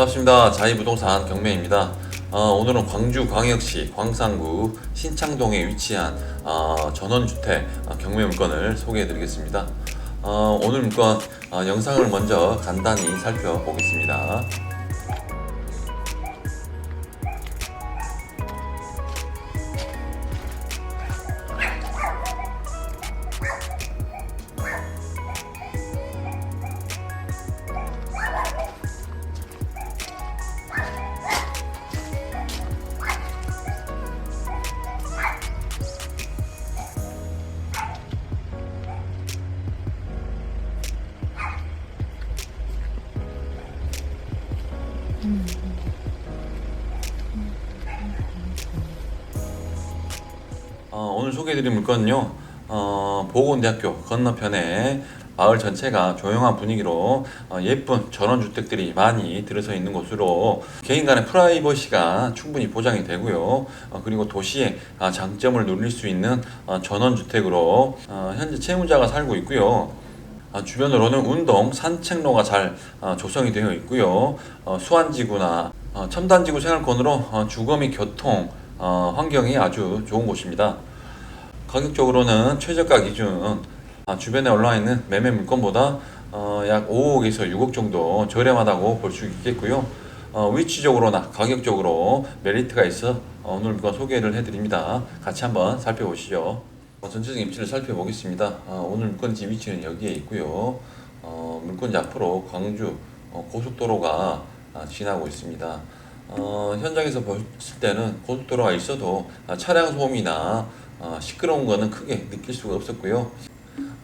반갑습니다. 자이부동산 경매입니다. 어, 오늘은 광주광역시 광산구 신창동에 위치한 어, 전원주택 어, 경매 물건을 소개해 드리겠습니다. 어, 오늘 물건 어, 영상을 먼저 간단히 살펴보겠습니다. 소개해드릴 물건은요, 어, 보건대학교 건너편에 마을 전체가 조용한 분위기로 어, 예쁜 전원주택들이 많이 들어서 있는 곳으로 개인 간의 프라이버시가 충분히 보장이 되고요. 어, 그리고 도시의 아, 장점을 누릴 수 있는 어, 전원주택으로 어, 현재 채무자가 살고 있고요. 아, 주변으로는 운동, 산책로가 잘 어, 조성이 되어 있고요. 어, 수안지구나 어, 첨단지구 생활권으로 어, 주거 및 교통 어, 환경이 아주 좋은 곳입니다. 가격적으로는 최저가 기준 아, 주변에 올라와 있는 매매 물건보다 어, 약 5억에서 6억 정도 저렴하다고 볼 수 있겠고요. 어, 위치적으로나 가격적으로 메리트가 있어 어, 오늘 물건 소개를 해드립니다. 같이 한번 살펴보시죠. 어, 전체적인 위치를 살펴보겠습니다. 어, 오늘 물건지 위치는 여기에 있고요. 어, 물건지 앞으로 광주 어, 고속도로가 아, 지나고 있습니다. 어, 현장에서 봤을 때는 고속도로가 있어도 아, 차량 소음이나 아, 시끄러운 거는 크게 느낄 수가 없었고요.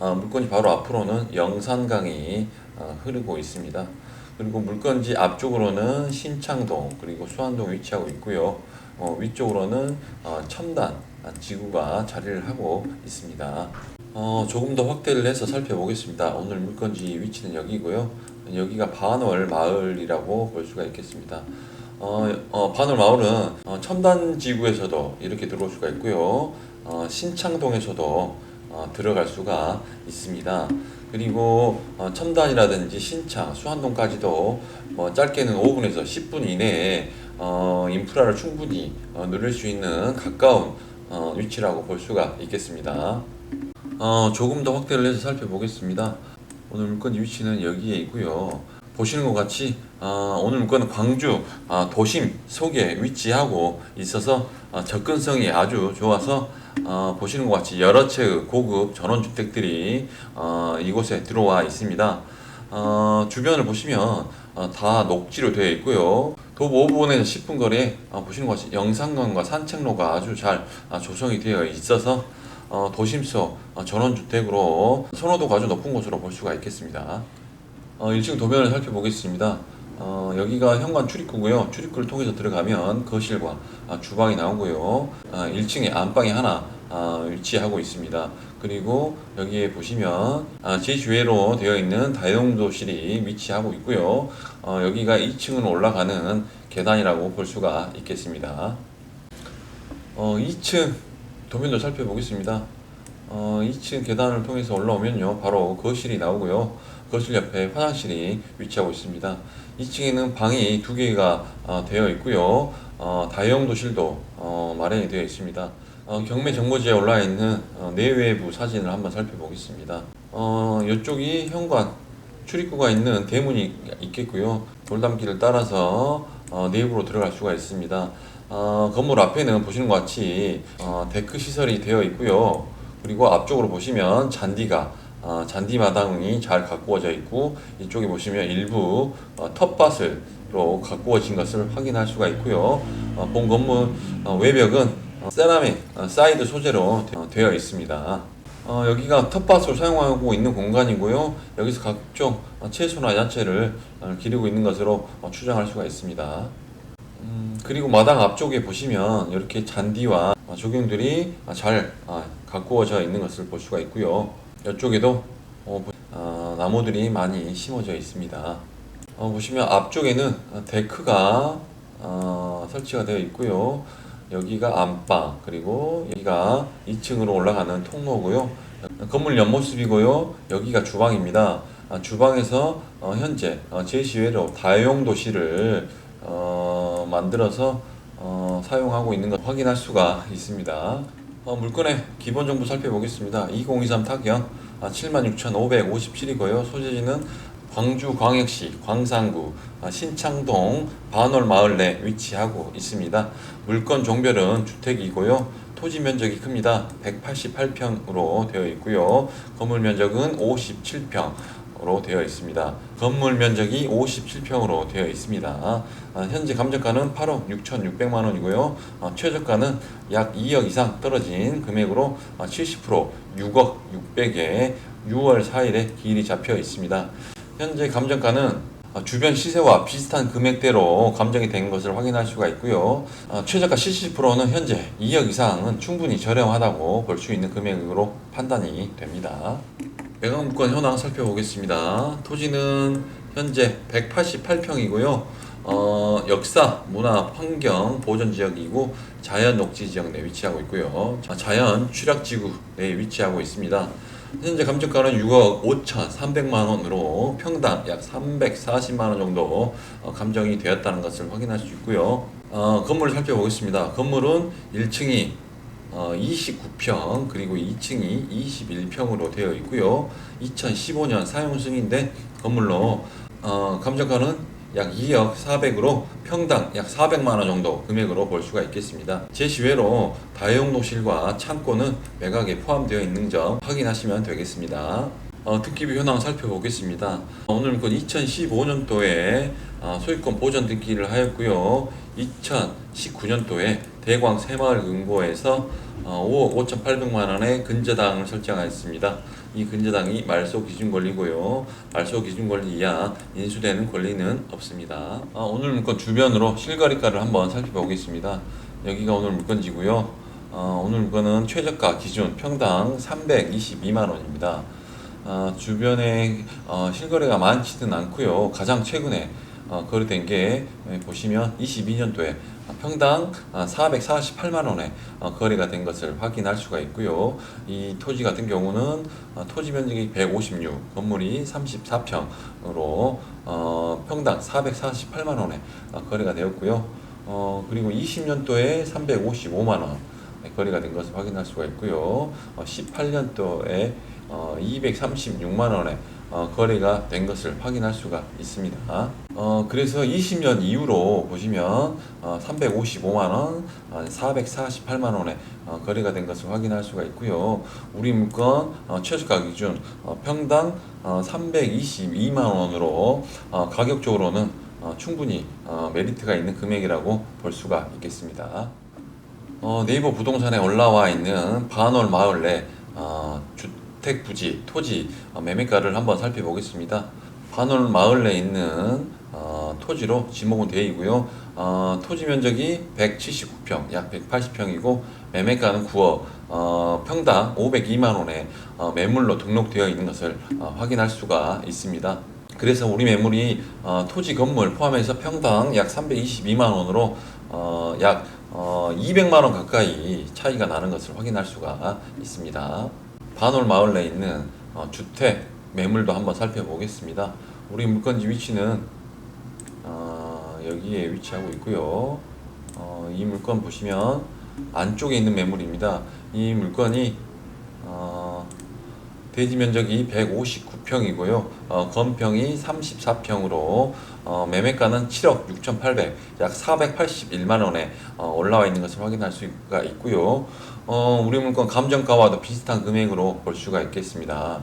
아, 물건지 바로 앞으로는 영산강이 아, 흐르고 있습니다. 그리고 물건지 앞쪽으로는 신창동 그리고 수안동 위치하고 있고요. 어, 위쪽으로는 어, 첨단 아, 지구가 자리를 하고 있습니다. 어, 조금 더 확대를 해서 살펴보겠습니다. 오늘 물건지 위치는 여기고요. 여기가 반월 마을이라고 볼 수가 있겠습니다. 어, 어, 반월 마을은 어, 첨단 지구에서도 이렇게 들어올 수가 있고요. 어, 신창동에서도 어, 들어갈 수가 있습니다. 그리고 어, 첨단이라든지 신창, 수안동까지도 뭐 짧게는 5분에서 10분 이내에 어, 인프라를 충분히 어, 누릴 수 있는 가까운 어, 위치라고 볼 수가 있겠습니다. 어, 조금 더 확대를 해서 살펴보겠습니다. 오늘 물건 위치는 여기에 있고요. 보시는 것 같이 어, 오늘 물건은 광주 아, 도심 속에 위치하고 있어서 어, 접근성이 아주 좋아서 어, 보시는 것 같이 여러 채의 고급 전원주택들이 어, 이곳에 들어와 있습니다. 어, 주변을 보시면 어, 다 녹지로 되어 있고요. 도보 5분에서 10분 거리에 어, 보시는 것 같이 영산강과 산책로가 아주 잘 아, 조성이 되어 있어서 어, 도심 속 어, 전원주택으로 선호도가 아주 높은 곳으로 볼 수가 있겠습니다. 어, 1층 도면을 살펴보겠습니다. 어, 여기가 현관 출입구고요. 출입구를 통해서 들어가면 거실과 아, 주방이 나오고요. 아, 1층에 안방이 하나 아, 위치하고 있습니다. 그리고 여기에 보시면 아, 제주회로 되어 있는 다용도실이 위치하고 있고요. 어, 여기가 2층으로 올라가는 계단이라고 볼 수가 있겠습니다. 어, 2층 도면도 살펴보겠습니다. 어, 2층 계단을 통해서 올라오면요, 바로 거실이 나오고요. 거실 옆에 화장실이 위치하고 있습니다. 2층에는 방이 두 개가 어, 되어 있고요. 어, 다용 도실도 어, 마련이 되어 있습니다. 어, 경매 정보지에 올라 있는 어, 내외부 사진을 한번 살펴보겠습니다. 어, 이쪽이 현관 출입구가 있는 대문이 있겠고요. 돌담길을 따라서 어, 내부로 들어갈 수가 있습니다. 어, 건물 앞에는 보시는 것 같이 어, 데크 시설이 되어 있고요. 그리고 앞쪽으로 보시면 잔디가 어, 잔디 마당이 잘 가꾸어져 있고 이쪽에 보시면 일부 어, 텃밭으로 가꾸어진 것을 확인할 수가 있고요. 어, 본 건물 어, 외벽은 어, 세라믹 어, 사이드 소재로 되- 어, 있습니다. 어, 여기가 텃밭으로 사용하고 있는 공간이고요. 여기서 각종 어, 채소나 야채를 어, 기르고 있는 것으로 어, 추정할 수가 있습니다. 음, 그리고 마당 앞쪽에 보시면 이렇게 잔디와 어, 조경들이 어, 잘 어, 가꾸어져 있는 것을 볼 수가 있고요. 이쪽에도 어, 보- 어, 나무들이 많이 심어져 있습니다. 어, 보시면 앞쪽에는 어, 데크가 어, 설치가 되어 있고요. 여기가 안방 그리고 여기가 2층으로 올라가는 통로고요. 건물 옆모습이고요. 여기가 주방입니다. 아, 주방에서 어, 현재 어, 제시외로 다용 도시를 어, 만들어서 어, 사용하고 있는 걸 확인할 수가 있습니다. 어, 물건의 기본 정보 살펴보겠습니다. 2023 타경 아, 76,557이고요. 소재지는 광주 광역시 광산구 아, 신창동 반월 마을 내 위치하고 있습니다. 물건 종별은 주택이고요. 토지 면적이 큽니다. 188평으로 되어 있고요. 건물 면적은 57평 으로 되어 있습니다. 건물 면적이 57평으로 되어 있습니다. 아, 현재 감정가는 8억 6,600만 원이고요. 아, 최저가는 약 2억 이상 떨어진 금액으로 아, 70% 6억 600에 6월 4일에 기일이 잡혀 있습니다. 현재 감정가는 어, 주변 시세와 비슷한 금액대로 감정이 된 것을 확인할 수가 있고요. 어, 최저가 70%는 현재 2억 이상은 충분히 저렴하다고 볼 수 있는 금액으로 판단이 됩니다. 매각물건 현황 살펴보겠습니다. 토지는 현재 188평이고요. 어, 역사, 문화, 환경 보존 지역이고 자연 녹지 지역 내 위치하고 있고요. 자, 자연 취락지구 내 위치하고 있습니다. 현재 감정가는 6억 5천 3백만 원으로 평당 약 340만 원 정도 어, 감정이 되었다는 것을 확인할 수 있고요. 어, 건물을 살펴보겠습니다. 건물은 1층이 어, 29평 그리고 2층이 21평으로 되어 있고요. 2015년 사용 승인된 건물로 어, 감정가는 약 2억 400으로 평당 약 400만 원 정도 금액으로 볼 수가 있겠습니다. 제시외로 다용도실과 창고는 매각에 포함되어 있는 점 확인하시면 되겠습니다. 어, 특기비 현황 살펴보겠습니다. 오늘 그 2015년도에 어, 소유권 보전 등기를 하였고요. 2019년도에 대광 새마을 금고에서 어, 5억 5,800만 원의 근저당을 설정하였습니다. 이 근저당이 말소 기준 권리고요. 말소 기준 권리 이하 인수되는 권리는 없습니다. 아, 오늘 물건 주변으로 실거래가를 한번 살펴보겠습니다. 여기가 오늘 물건지고요. 어, 오늘 물건은 최저가 기준 평당 322만 원입니다. 아, 주변에 어, 실거래가 많지는 않고요. 가장 최근에 어, 거래된 게 예, 보시면 22년도에 평당 448만 원에 어, 거래가 된 것을 확인할 수가 있고요. 이 토지 같은 경우는 어, 토지 면적이 156, 건물이 34평으로 어, 평당 448만 원에 어, 거래가 되었고요. 어, 그리고 20년도에 355만 원 거래가 된 것을 확인할 수가 있고요. 어, 18년도에 어, 236만 원에 어, 거래가 된 것을 확인할 수가 있습니다. 어, 그래서 20년 이후로 보시면 어, 355만 원, 어, 448만 원에 어, 거래가 된 것을 확인할 수가 있고요. 우리 물건 어, 최저가 기준 어, 평당 어, 322만 원으로 어, 가격적으로는 어, 충분히 어, 메리트가 있는 금액이라고 볼 수가 있겠습니다. 어, 네이버 부동산에 올라와 있는 반월 마을 내 어, 주택 부지, 토지 어, 매매가를 한번 살펴보겠습니다. 반월 마을 내에 있는 어, 토지로 지목은 되어 있고요. 어, 토지 면적이 179평, 약 180평이고 매매가는 9억, 어, 평당 502만 원에 어, 매물로 등록되어 있는 것을 어, 확인할 수가 있습니다. 그래서 우리 매물이 어, 토지 건물 포함해서 평당 약 322만 원으로 어, 약 어, 200만 원 가까이 차이가 나는 것을 확인할 수가 있습니다. 반월 마을 내에 있는 어, 주택 매물도 한번 살펴보겠습니다. 우리 물건지 위치는 어, 여기에 위치하고 있고요. 어, 이 물건 보시면 안쪽에 있는 매물입니다. 이 물건이 어, 대지 면적이 159평이고요. 어, 건평이 34평으로 어, 매매가는 7억 6,800, 약 481만 원에 어, 올라와 있는 것을 확인할 수가 있고요. 어, 우리 물건 감정가와도 비슷한 금액으로 볼 수가 있겠습니다.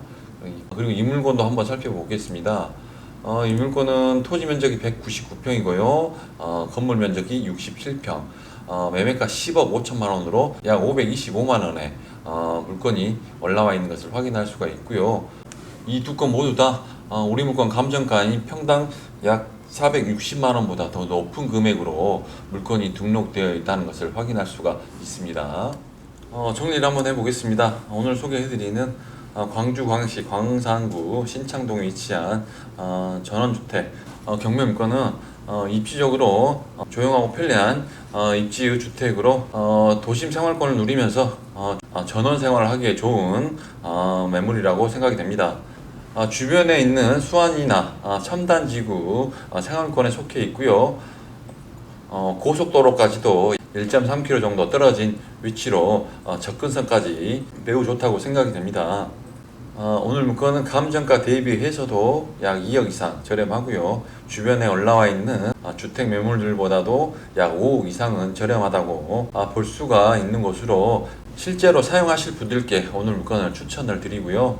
그리고 이 물건도 한번 살펴보겠습니다. 어, 이 물건은 토지 면적이 199평이고요. 어, 건물 면적이 67평. 어, 매매가 10억 5천만 원으로 약 525만 원에 어, 물건이 올라와 있는 것을 확인할 수가 있고요. 이 두 건 모두 다 어, 우리 물건 감정가인 평당 약 460만 원보다 더 높은 금액으로 물건이 등록되어 있다는 것을 확인할 수가 있습니다. 어, 정리를 한번 해보겠습니다. 오늘 소개해드리는 어, 광주 광역시 광산구 신창동에 위치한 어, 전원주택 어, 경매 물건은 어, 입지적으로 어, 조용하고 편리한 어, 입지의 주택으로 어, 도심 생활권을 누리면서 어, 어, 전원 생활을 하기에 좋은 어, 매물이라고 생각이 됩니다. 아, 주변에 있는 수안이나 아, 첨단 지구 아, 생활권에 속해 있고요. 어, 고속도로까지도 1.3km 정도 떨어진 위치로 어, 접근성까지 매우 좋다고 생각이 됩니다. 어, 오늘 물건은 감정가 대비해서도 약 2억 이상 저렴하고요. 주변에 올라와 있는 아, 주택 매물들보다도 약 5억 이상은 저렴하다고 아, 볼 수가 있는 곳으로 실제로 사용하실 분들께 오늘 물건을 추천을 드리고요.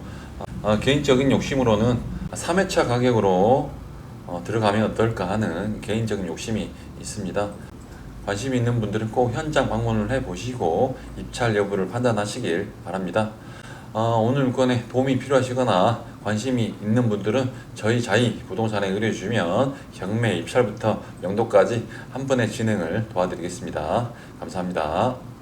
아, 개인적인 욕심으로는 3회차 가격으로 어, 들어가면 어떨까 하는 개인적인 욕심이 있습니다. 관심 있는 분들은 꼭 현장 방문을 해 보시고 입찰 여부를 판단하시길 바랍니다. 어, 오늘 물건에 도움이 필요하시거나 관심이 있는 분들은 저희 자이 부동산에 의뢰 주시면 경매 입찰부터 명도까지 한 번에 진행을 도와드리겠습니다. 감사합니다.